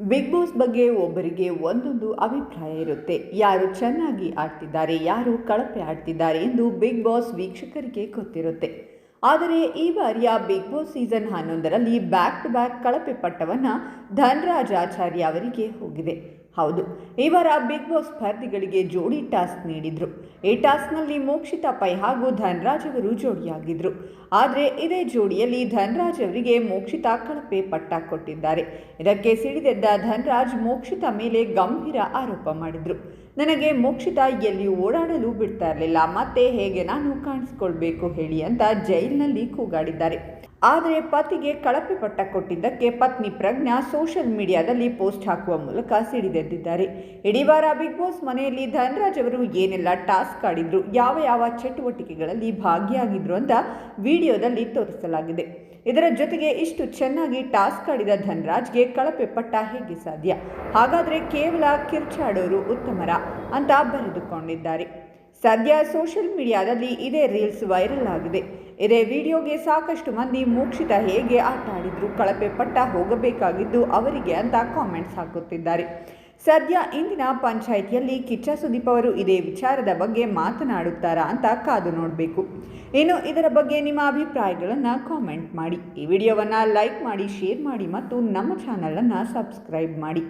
Big boss ಬಗ್ಗೆ ಒಬ್ಬರಿಗೆ ಒಂದೊಂದು ಅಭಿಪ್ರಾಯ ಇರುತ್ತೆ. ಯಾರು ಚೆನ್ನಾಗಿ ಆಡ್ತಿದ್ದಾರೆ, ಯಾರು ಕಳಪೆ ಆಡ್ತಿದ್ದಾರೆ ಎಂದು ಬಿಗ್ ಬಾಸ್ ವೀಕ್ಷಕರಿಗೆ ಗೊತ್ತಿರುತ್ತೆ. ಆದರೆ ಈ ಬಾರಿಯ ಬಿಗ್ ಬಾಸ್ ಸೀಸನ್ ಹನ್ನೊಂದರಲ್ಲಿ ಬ್ಯಾಕ್ ಟು ಬ್ಯಾಕ್ ಕಳಪೆ ಪಟ್ಟವನ್ನು ಧನ್ರಾಜ್ ಆಚಾರ್ಯ ಅವರಿಗೆ ಹೋಗಿದೆ. ಹೌದು. ಈ ವಾರ ಬಿಗ್ ಬಾಸ್ ಸ್ಪರ್ಧಿಗಳಿಗೆ ಜೋಡಿ ಟಾಸ್ಕ್ ನೀಡಿದ್ರು. ಈ ಟಾಸ್ಕ್ನಲ್ಲಿ ಮೋಕ್ಷಿತಾ ಪೈ ಹಾಗೂ ಧನ್ರಾಜ್ ಅವರು ಜೋಡಿಯಾಗಿದ್ರು. ಆದರೆ ಇದೇ ಜೋಡಿಯಲ್ಲಿ ಧನ್ರಾಜ್ ಅವರಿಗೆ ಮೋಕ್ಷಿತಾ ಕಳಪೆ ಪಟ್ಟ ಕೊಟ್ಟಿದ್ದಾರೆ. ಇದಕ್ಕೆ ಸಿಡಿದೆದ್ದ ಧನ್ರಾಜ್ ಮೋಕ್ಷಿತಾ ಮೇಲೆ ಗಂಭೀರ ಆರೋಪ ಮಾಡಿದ್ರು. ನನಗೆ ಮೋಕ್ಷಿತಾ ಎಲ್ಲಿಯೂ ಓಡಾಡಲು ಬಿಡ್ತಾ ಇರಲಿಲ್ಲ. ಮತ್ತೆ ಹೇಗೆ ನಾನು ಕಾಣಿಸ್ಕೊಳ್ಬೇಕು ಹೇಳಿ ಅಂತ ಜೈಲಿನಲ್ಲಿ ಕೂಗಾಡಿದ್ದಾರೆ. ಆದರೆ ಪತಿಗೆ ಕಳಪೆ ಪಟ್ಟ ಕೊಟ್ಟಿದ್ದಕ್ಕೆ ಪತ್ನಿ ಪ್ರಜ್ಞಾ ಸೋಷಿಯಲ್ ಮೀಡಿಯಾದಲ್ಲಿ ಪೋಸ್ಟ್ ಹಾಕುವ ಮೂಲಕ ಸಿಡಿದೆದ್ದಿದ್ದಾರೆ ಇಡೀ ವಾರ ಬಿಗ್ ಬಾಸ್ ಮನೆಯಲ್ಲಿ ಧನರಾಜ್ ಅವರು ಏನೆಲ್ಲ ಟಾಸ್ಕ್ ಆಡಿದ್ರು, ಯಾವ ಯಾವ ಚಟುವಟಿಕೆಗಳಲ್ಲಿ ಭಾಗಿಯಾಗಿದ್ರು ಅಂತ ವಿಡಿಯೋದಲ್ಲಿ ತೋರಿಸಲಾಗಿದೆ. ಇದರ ಜೊತೆಗೆ ಇಷ್ಟು ಚೆನ್ನಾಗಿ ಟಾಸ್ಕ್ ಆಡಿದ ಧನ್ರಾಜ್ಗೆ ಕಳಪೆ ಪಟ್ಟ ಹೇಗೆ ಸಾಧ್ಯ? ಹಾಗಾದರೆ ಕೇವಲ ಕಿರ್ಚಾಡೋರು ಉತ್ತಮರ ಅಂತ ಬರೆದುಕೊಂಡಿದ್ದಾರೆ. ಸದ್ಯ ಸೋಷಿಯಲ್ ಮೀಡಿಯಾದಲ್ಲಿ ಇದೇ ರೀಲ್ಸ್ ವೈರಲ್ ಆಗಿದೆ. ಇದೇ ವಿಡಿಯೋಗೆ ಸಾಕಷ್ಟು ಮಂದಿ ಮೋಕ್ಷಿತ ಹೇಗೆ ಆಟ ಆಡಿದ್ರು, ಕಳಪೆ ಪಟ್ಟ ಹೋಗಬೇಕಾಗಿದ್ದು ಅವರಿಗೆ ಅಂತ ಕಾಮೆಂಟ್ಸ್ ಹಾಕುತ್ತಿದ್ದಾರೆ. ಸದ್ಯ ಇಂದಿನ ಪಂಚಾಯಿತಿಯಲ್ಲಿ ಕಿಚ್ಚ ಸುದೀಪ್ ಅವರು ಇದೇ ವಿಚಾರದ ಬಗ್ಗೆ ಮಾತನಾಡುತ್ತಾರಾ ಅಂತ ಕಾದು ನೋಡಬೇಕು. ಇನ್ನು ಇದರ ಬಗ್ಗೆ ನಿಮ್ಮ ಅಭಿಪ್ರಾಯಗಳನ್ನು ಕಾಮೆಂಟ್ ಮಾಡಿ. ಈ ವಿಡಿಯೋವನ್ನು ಲೈಕ್ ಮಾಡಿ, ಶೇರ್ ಮಾಡಿ ಮತ್ತು ನಮ್ಮ ಚಾನಲನ್ನು ಸಬ್ಸ್ಕ್ರೈಬ್ ಮಾಡಿ.